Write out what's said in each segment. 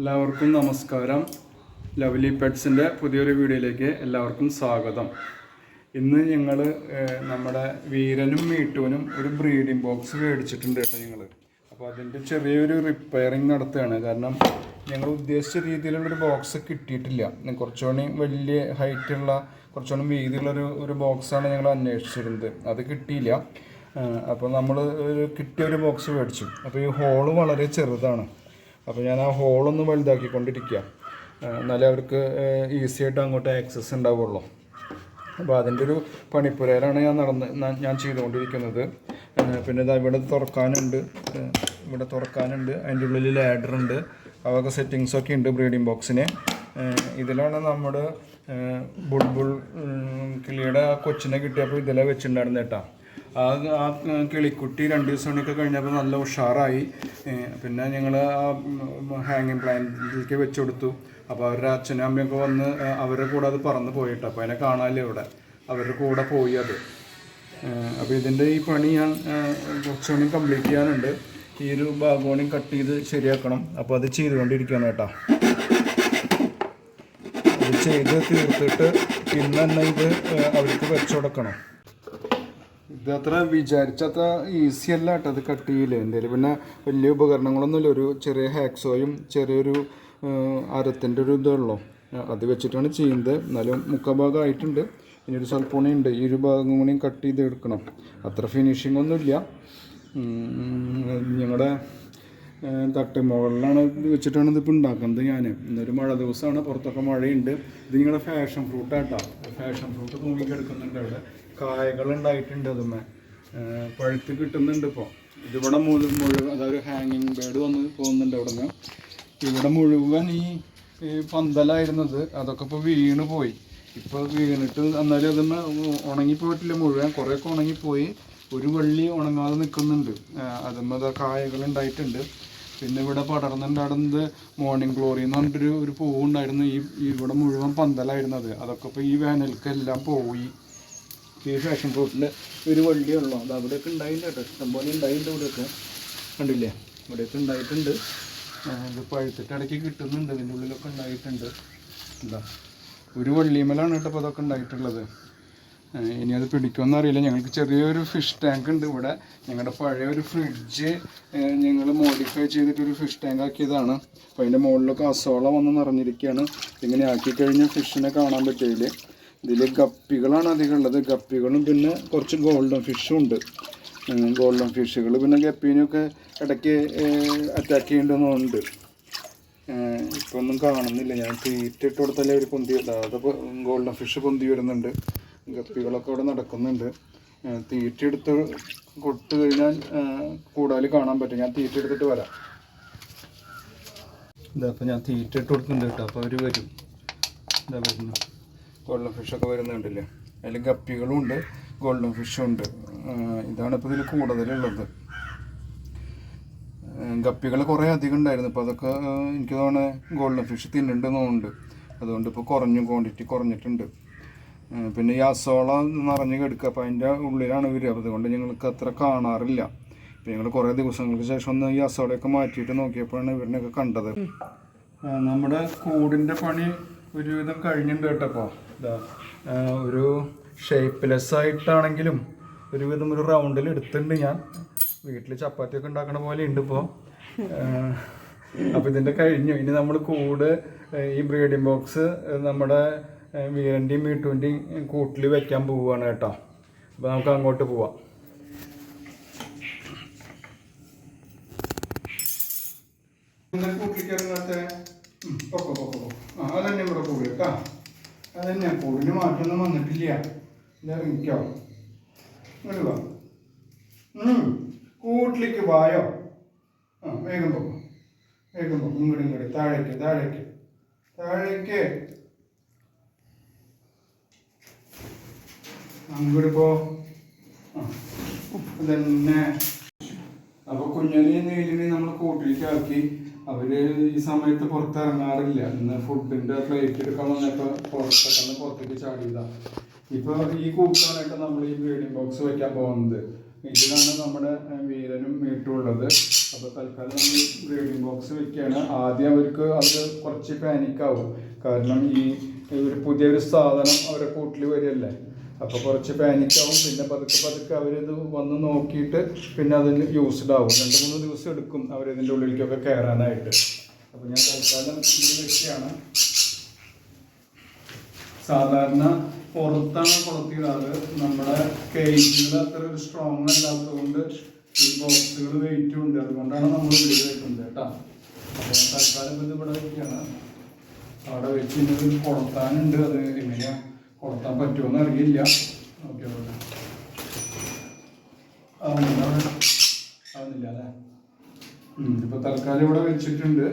എല്ലാവർക്കും നമസ്കാരം. ലവ്ലി പെറ്റ്സിന്റെ പുതിയൊരു വീഡിയോയിലേക്ക് എല്ലാവർക്കും സ്വാഗതം. ഇന്ന് ഞങ്ങൾ നമ്മുടെ വീരനും മീട്ടുവിനും ഒരു ബ്രീഡിംഗ് ബോക്സ് മേടിച്ചിട്ടുണ്ട് കേട്ടോ ഞങ്ങൾ അപ്പോൾ അതിന്റെ ചെറിയൊരു റിപ്പയറിങ് നടത്തുകയാണ്. കാരണം ഞങ്ങൾ ഉദ്ദേശിച്ച രീതിയിലുള്ളൊരു ബോക്സ് കിട്ടിയിട്ടില്ല. കുറച്ചുകൂടി വലിയ ഹൈറ്റുള്ള കുറച്ചുകൂടി വീതിയുള്ളൊരു ഒരു ബോക്സാണ് ഞങ്ങൾ അന്വേഷിച്ചിരുന്നത്. അത് കിട്ടിയില്ല. അപ്പോൾ നമ്മൾ കിട്ടിയ ഒരു ബോക്സ് മേടിച്ചു. അപ്പോൾ ഈ ഹോൾ വളരെ ചെറുതാണ്. അപ്പോൾ ഞാൻ ആ ഹോളൊന്ന് വലുതാക്കിക്കൊണ്ടിരിക്കുക എന്നാലേ അവർക്ക് ഈസി ആയിട്ട് അങ്ങോട്ട് ആക്സസ് ഉണ്ടാവുള്ളൂ അപ്പോൾ അതിന്റെ ഒരു പണിപ്പുരയിലാണ് ഞാൻ നടന്ന് ഞാൻ ചെയ്തുകൊണ്ടിരിക്കുന്നത് പിന്നെ ഇതാ ഇവിടെ തുറക്കാനുണ്ട്. ഇവിടെ തുറക്കാനുണ്ട്. അതിന്റെ ഉള്ളിൽ ലാഡർ ഉണ്ട്. അതൊക്കെ സെറ്റിങ്സ് ഒക്കെ ഉണ്ട് ബ്രീഡിംഗ് ബോക്സിന് ഇതിലാണ് നമ്മുടെ ബുൾബുൾ കിളിയുടെ ആ കൊച്ചിനെ കിട്ടിയപ്പോൾ ഇതിലെ വെച്ചിട്ടുണ്ടായിരുന്നു കേട്ടോ ആ ആ കിളിക്കുട്ടി രണ്ട് ദിവസം കൂടിയൊക്കെ കഴിഞ്ഞപ്പോൾ നല്ല ഉഷാറായി. പിന്നെ ഞങ്ങൾ ആ ഹാങ്ങിങ് പ്ലാന്റിലേക്ക് വെച്ച് കൊടുത്തു അപ്പോൾ അവരുടെ അച്ഛനും അമ്മയൊക്കെ വന്ന് അവരുടെ കൂടെ അത് പറന്ന് പോയിട്ട്. അപ്പോൾ അതിനെ കാണാനില്ല ഇവിടെ? അവരുടെ കൂടെ പോയി അത്. അപ്പോൾ ഇതിന്റെ ഈ പണി ഞാൻ കുറച്ചുകൂടി കംപ്ലീറ്റ് ചെയ്യാനുണ്ട്. ഈ ഒരു ഭാഗം കട്ട് ചെയ്ത് ശരിയാക്കണം. അപ്പോൾ അത് ചെയ്തുകൊണ്ടിരിക്കുകയാണ് കേട്ടോ. അത് ചെയ്ത് തീർത്തിട്ട് ഇന്ന് തന്നെ ഇത് അവർക്ക് വെച്ചു കൊടുക്കണം ഇത് അത്ര വിചാരിച്ചത്ര ഈസി അല്ല കേട്ടോ അത് കട്ട് ചെയ്യില്ല എന്റെ പിന്നെ വലിയ ഉപകരണങ്ങളൊന്നുമില്ല. ഒരു ചെറിയ ഹാക്സോയും ചെറിയൊരു അരത്തിന്റെ ഒരു ഇതുള്ളൂ അത് വെച്ചിട്ടാണ് ചെയ്യുന്നത്. എന്നാലും മുക്കഭാഗമായിട്ടുണ്ട്. ഇനി ഒരു സ്വൽപ്പൂണി ഉണ്ട് ഈ ഒരു ഭാഗം കൂടിയും കട്ട് ചെയ്ത് എടുക്കണം. അത്ര ഫിനിഷിംഗ് ഒന്നുമില്ല. ഞങ്ങളുടെ തട്ട് മുകളിലാണ് വെച്ചിട്ടാണ് ഇതിപ്പോൾ ഉണ്ടാക്കുന്നത് ഞാൻ ഇന്നൊരു മഴ ദിവസമാണ് പുറത്തൊക്കെ മഴയുണ്ട്. ഇത് നിങ്ങളുടെ ഫാഷൻ ഫ്രൂട്ട് ആട്ടോ ഫാഷൻ ഫ്രൂട്ട് തൂങ്ങിക്കെടുക്കുന്നുണ്ട് അവിടെ. കായകൾ ഉണ്ടായിട്ടുണ്ട് അതുമേ പഴുത്ത് കിട്ടുന്നുണ്ട് ഇപ്പോൾ ഇതിവിടെ മുഴുവൻ മുഴുവൻ അതൊരു ഹാങ്ങിങ് ബേഡ് വന്ന് പോകുന്നുണ്ട് അവിടെ നിന്ന് ഇവിടെ മുഴുവൻ ഈ പന്തലായിരുന്നത്. അതൊക്കെ ഇപ്പോൾ വീണ് പോയി. ഇപ്പോൾ വീണിട്ട് എന്നാലും അതുമ്മേ ഉണങ്ങിപ്പോയിട്ടില്ല മുഴുവൻ. കുറേയൊക്കെ ഉണങ്ങിപ്പോയി. ഒരു വള്ളി ഉണങ്ങാതെ നിൽക്കുന്നുണ്ട്. അതുമ്മ കായകൾ ഉണ്ടായിട്ടുണ്ട് പിന്നെ ഇവിടെ പടർന്നുണ്ടായിരുന്നത് മോർണിംഗ് ഗ്ലോറി എന്ന് പറഞ്ഞിട്ടൊരു ഒരു പൂവുണ്ടായിരുന്നു. ഈ ഇവിടെ മുഴുവൻ പന്തലായിരുന്നത്. അതൊക്കെ ഇപ്പോൾ ഈ വേനൽക്കെല്ലാം പോയി. ഈ ഫാഷൻ ഫ്രൂട്ടിന്റെ ഒരു വള്ളിയുള്ളൂ. അത് അവിടെയൊക്കെ ഉണ്ടായില്ല കേട്ടോ. ഇഷ്ടംപോലെ ഉണ്ടായിട്ടുണ്ട് ഇവിടെയൊക്കെ. കണ്ടില്ലേ? ഇവിടെയൊക്കെ ഉണ്ടായിട്ടുണ്ട്. ഇത് പഴുത്തിട്ട് ഇടയ്ക്ക് കിട്ടുന്നുണ്ട്. ഇതിന്റെ ഉള്ളിലൊക്കെ ഉണ്ടായിട്ടുണ്ട്. എന്താ ഒരു വള്ളിമേലാണ് കേട്ടോ ഇപ്പോൾ അതൊക്കെ ഉണ്ടായിട്ടുള്ളത്. ഇനി അത് പിടിക്കുമെന്ന് അറിയില്ല. ഞങ്ങൾക്ക് ചെറിയൊരു ഫിഷ് ടാങ്ക് ഉണ്ട് ഇവിടെ. ഞങ്ങളുടെ പഴയ ഒരു ഫ്രിഡ്ജ് ഞങ്ങൾ മോഡിഫൈ ചെയ്തിട്ടൊരു ഫിഷ് ടാങ്ക് ആക്കിയതാണ്. അപ്പോൾ അതിന്റെ മുകളിലൊക്കെ അസോള വന്ന് നിറഞ്ഞിരിക്കുകയാണ്. ഇങ്ങനെ ആക്കി കഴിഞ്ഞാൽ ഫിഷിനെ കാണാൻ പറ്റില്ല. ഇതിൽ ഗപ്പികളാണ് അധികം ഉള്ളത്. ഗപ്പികളും പിന്നെ കുറച്ച് ഗോൾഡൻ ഫിഷും ഉണ്ട്. ഗോൾഡൻ ഫിഷുകൾ പിന്നെ ഗപ്പീനെയൊക്കെ ഇടയ്ക്ക് അറ്റാക്ക് ചെയ്യേണ്ടതുണ്ട്. ഇപ്പോൾ ഒന്നും കാണുന്നില്ല. ഞാൻ തീറ്റ ഇട്ട് കൊടുത്തല്ലേ ഒരു പൊന്തി അതപ്പോൾ ഗോൾഡൻ ഫിഷ് പൊന്തി വരുന്നുണ്ട്. ഗപ്പികളൊക്കെ അവിടെ നടക്കുന്നുണ്ട്. തീറ്റ എടുത്ത് കൊടുത്തു കഴിഞ്ഞാൽ കൂടുതൽ കാണാൻ പറ്റും. ഞാൻ തീറ്റ എടുത്തിട്ട് വരാം. ഇതാ അപ്പോൾ ഞാൻ തീറ്റ ഇട്ട് കൊടുക്കുന്നുണ്ട് കേട്ടോ. അപ്പോൾ അവർ വരും. ഇതാ വരുന്നു. ഗോൾഡൻ ഫിഷൊക്കെ വരുന്നുണ്ടല്ലേ? അതിൽ ഗപ്പികളും ഉണ്ട് ഗോൾഡൻ ഫിഷും ഉണ്ട്. ഇതാണ് ഇപ്പോൾ ഇതിൽ കൂടുതലുള്ളത്. ഗപ്പികൾ കുറേ അധികം ഉണ്ടായിരുന്നു. ഇപ്പോൾ അതൊക്കെ എനിക്ക് തോന്നുന്നത് ഗോൾഡൻ ഫിഷ് തിന്നുന്നുണ്ടെന്ന് തോന്നുന്നുണ്ട്. അതുകൊണ്ട് ഇപ്പോൾ കുറഞ്ഞു ക്വാണ്ടിറ്റി കുറഞ്ഞിട്ടുണ്ട്. പിന്നെ ഈ അസോള നിറഞ്ഞു കിടക്കുക. അപ്പോൾ അതിന്റെ ഉള്ളിലാണ് വരിക. അപ്പോൾ അതുകൊണ്ട് ഞങ്ങൾക്ക് അത്ര കാണാറില്ല. ഇപ്പം ഞങ്ങൾ കുറേ ദിവസങ്ങൾക്ക് ശേഷം ഒന്ന് ഈ അസോളയൊക്കെ മാറ്റിയിട്ട് നോക്കിയപ്പോഴാണ് ഇവരിനെയൊക്കെ കണ്ടത്. നമ്മുടെ കൂടിന്റെ പണി ഒരുവിധം കഴിഞ്ഞിട്ടുണ്ട് കേട്ടപ്പോൾ ഒരു ഷേപ്പ്ലെസ് ആയിട്ടാണെങ്കിലും ഒരുവിധം ഒരു റൗണ്ടിൽ എടുത്തിട്ടുണ്ട് ഞാൻ. വീട്ടിൽ ചപ്പാത്തിയൊക്കെ ഉണ്ടാക്കണ പോലെ ഉണ്ട് ഇപ്പോൾ അപ്പോൾ ഇതിന്റെ കഴിഞ്ഞു. ഇനി നമ്മൾ കൂട് ഈ ബ്രീഡിംഗ് ബോക്സ് നമ്മുടെ വീരന്റെയും വീട്ടുവിന്റെയും കൂട്ടിൽ വെക്കാൻ പോവുകയാണ് കേട്ടോ. അപ്പോൾ നമുക്ക് അങ്ങോട്ട് പോവാം. എന്താ കൂട്ടിക്കറിങ്ങാത്ത? പൊക്കോ പൊക്കോ ആ അതന്നെ ഇവിടെ കേട്ടോ. അതന്നെ കൂടിന് മാറ്റൊന്നും വന്നിട്ടില്ല. വാ. ഉം. കൂട്ടിലേക്ക് വായോ. ആ വേഗം പോകും വേഗം പോകും ഇങ്ങോട്ട് ഇങ്ങോട്ട്. താഴേക്ക് താഴേക്ക്. താഴേക്ക്. അങ്ങോട്ട് പോ. ആ അതന്നെ. അപ്പൊ കുഞ്ഞലിയും നീലിനെയും നമ്മൾ കൂട്ടിലേക്ക് ആക്കി. അവർ ഈ സമയത്ത് പുറത്തിറങ്ങാറില്ല. ഇന്ന് ഫുഡിന്റെ പ്ലേറ്റ് എടുക്കാൻ വന്നപ്പോ പുറത്തേക്കാണ് പുറത്തേക്ക് ചാടിയതാ. ഇപ്പൊ ഈ കൂട്ടാനായിട്ട് നമ്മൾ ഈ ബ്രീഡിംഗ് ബോക്സ് വെക്കാൻ പോകുന്നത്. ഇതിലാണ് നമ്മുടെ വീരനും മീട്ടും ഉള്ളത്. അപ്പോൾ തൽക്കാലം നമ്മൾ ബ്രീഡിംഗ് ബോക്സ് വെക്കുകയാണ് ആദ്യം അവർക്ക് അത് കുറച്ച് പാനിക്കാവും കാരണം ഈ ഒരു പുതിയൊരു സാധനം അവരെ കൂട്ടിൽ വരികയല്ലേ? അപ്പോൾ കുറച്ച് പാനിക്കാവും. പിന്നെ പതുക്കെ പതുക്കെ അവരിത് വന്ന് നോക്കിയിട്ട് പിന്നെ അതിന് യൂസ്ഡ് ആവും. രണ്ട് മൂന്ന് ദിവസം എടുക്കും അവരിതിന്റെ ഉള്ളിലേക്കൊക്കെ കയറാനായിട്ട് അപ്പോൾ ഞാൻ തൽക്കാലം ഈ വെക്കുകയാണ് സാധാരണ പുറത്താണ് കൊളുത്തിയിടാറ് നമ്മുടെ കേജിൽ അത്ര ഒരു സ്ട്രോങ് അല്ലാത്തതുകൊണ്ട് ഈ ബോക്സുകൾ വെയിറ്റും ഉണ്ട്. അതുകൊണ്ടാണ് നമ്മൾ ഉള്ളിൽ വെക്കുന്നത് കേട്ടോ. അപ്പോൾ തൽക്കാലം ഇത് ഇവിടെ വെക്കുകയാണ്. അവിടെ വെച്ച് ഇനി പുറത്താനുണ്ട് അത് എങ്ങനെയാ? കൊളുത്താൻ പറ്റുമെന്ന് അറിയില്ല. Okay okay. ആവുന്നില്ല അല്ലേ? ഉം, ഇപ്പൊ തൽക്കാലം ഇവിടെ വെച്ചിട്ടുണ്ട്.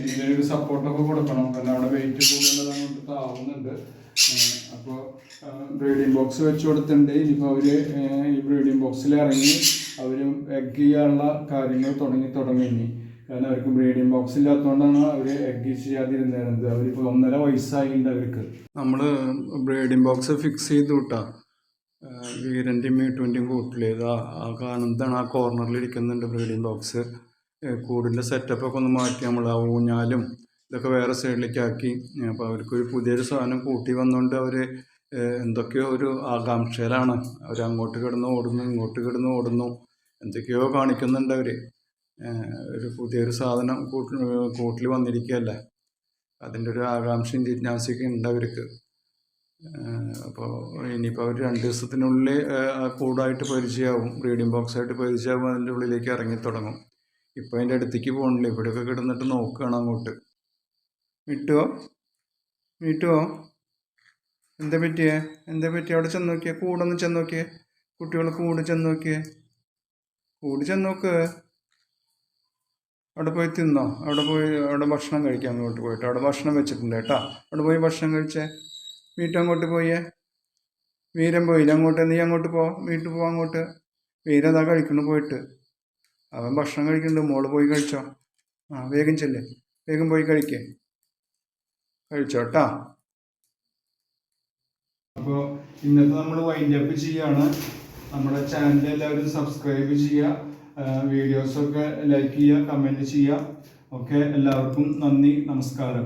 ഇതിനൊരു സപ്പോർട്ടൊക്കെ കൊടുക്കണം. കാരണം അവിടെ വെയിറ്റ് അങ്ങോട്ട് താവുന്നുണ്ട്. അപ്പോൾ അപ്പൊ ബ്രീഡിംഗ് ബോക്സ് വെച്ച് കൊടുത്തിട്ടുണ്ട്. ഇനിയിപ്പോൾ ഏഹ് ഈ ബ്രീഡിംഗ് ബോക്സിൽ ഇറങ്ങി അവർ എഗ് ചെയ്യാനുള്ള കാര്യങ്ങൾ തുടങ്ങി തുടങ്ങി കാരണം അവർക്ക് ബ്രീഡിംഗ് ബോക്സ് ഇല്ലാത്തതുകൊണ്ടാണ് അവർ എഗ് ചെയ്യാതിരുന്നത്. അവരിപ്പോൾ ഒന്നര വയസ്സായിട്ടുണ്ട് അവർക്ക്. നമ്മൾ ബ്രീഡിംഗ് ബോക്സ് ഫിക്സ് ചെയ്ത് വിട്ടാ വീരന്റെയും മീട്ടുവിന്റെയും കൂട്ടിലേത് ആ കാണുന്നതാണ് ആ കോർണറിൽ ഇരിക്കുന്നുണ്ട് ബ്രീഡിംഗ് ബോക്സ് കൂടിന്റെ സെറ്റപ്പൊക്കെ ഒന്ന് മാറ്റി നമ്മൾ ആ ഊഞ്ഞാലും ഇതൊക്കെ വേറെ സൈഡിലേക്ക് ആക്കി അപ്പോൾ അവർക്കൊരു പുതിയൊരു സാധനം കൂട്ടി വന്നുകൊണ്ട് അവർ എന്തൊക്കെയോ ഒരു ആകാംക്ഷയിലാണ്. അവർ അങ്ങോട്ട് കിടന്ന് ഓടുന്നു ഇങ്ങോട്ട് കിടന്ന് ഓടുന്നു. എന്തൊക്കെയോ കാണിക്കുന്നുണ്ട് അവർ ഒരു പുതിയൊരു സാധനം കൂട്ടിൽ കൂട്ടിൽ വന്നിരിക്കുകയല്ലേ? അതിന്റെ ഒരു ആകാംക്ഷയും ജിജ്ഞാസയൊക്കെ ഉണ്ട് അവർക്ക്. അപ്പോൾ ഇനിയിപ്പോൾ അവർ രണ്ട് ദിവസത്തിനുള്ളിൽ കൂടായിട്ട് പരിചയമാവും. ബ്രീഡിംഗ് ബോക്സായിട്ട് പരിചയമാവും അതിന്റെ ഉള്ളിലേക്ക് ഇറങ്ങി തുടങ്ങും. ഇപ്പോൾ അതിന്റെ അടുത്തേക്ക് പോകണില്ല ഇവിടെയൊക്കെ കിടന്നിട്ട് നോക്കുകയാണ് അങ്ങോട്ട്. വിട്ടുവോ വിട്ടുവോ എന്താ പറ്റിയേ? എന്താ പറ്റിയ? അവിടെ ചെന്ന് നോക്കിയേ? കൂടൊന്ന് ചെന്ന് നോക്കിയേ? കുട്ടികൾ കൂട് ചെന്ന് നോക്കിയേ? കൂട് ചെന്ന് നോക്ക്. അവിടെ പോയി തിന്നോ? അവിടെ പോയി അവിടെ ഭക്ഷണം കഴിക്കാൻ അങ്ങോട്ട് പോയിട്ട്. അവിടെ ഭക്ഷണം വെച്ചിട്ടുണ്ട് കേട്ടോ. അവിടെ പോയി ഭക്ഷണം കഴിച്ചേ. വീട്ടും അങ്ങോട്ട് പോയേ. വീരൻ പോയില്ല? അങ്ങോട്ട് നീ അങ്ങോട്ട് പോ. വീട്ടിൽ പോ അങ്ങോട്ട്. വീരതാ കഴിക്കുന്നു പോയിട്ട്. അവൻ ഭക്ഷണം കഴിക്കുന്നുണ്ട്. മോൾ പോയി കഴിച്ചോ. ആ വേഗം ചെല്ലേ. വേഗം പോയി കഴിക്കേ. കഴിച്ചോ കേട്ടോ. അപ്പോൾ ഇന്നത്തെ നമ്മൾ വൈൻഡപ്പ് ചെയ്യാണ്. നമ്മുടെ ചാനൽ എല്ലാവരും സബ്സ്ക്രൈബ് ചെയ്യുക. വീഡിയോസൊക്കെ ലൈക്ക് ചെയ്യുക കമന്റ് ചെയ്യുക. ഓക്കെ എല്ലാവർക്കും നന്ദി നമസ്കാരം.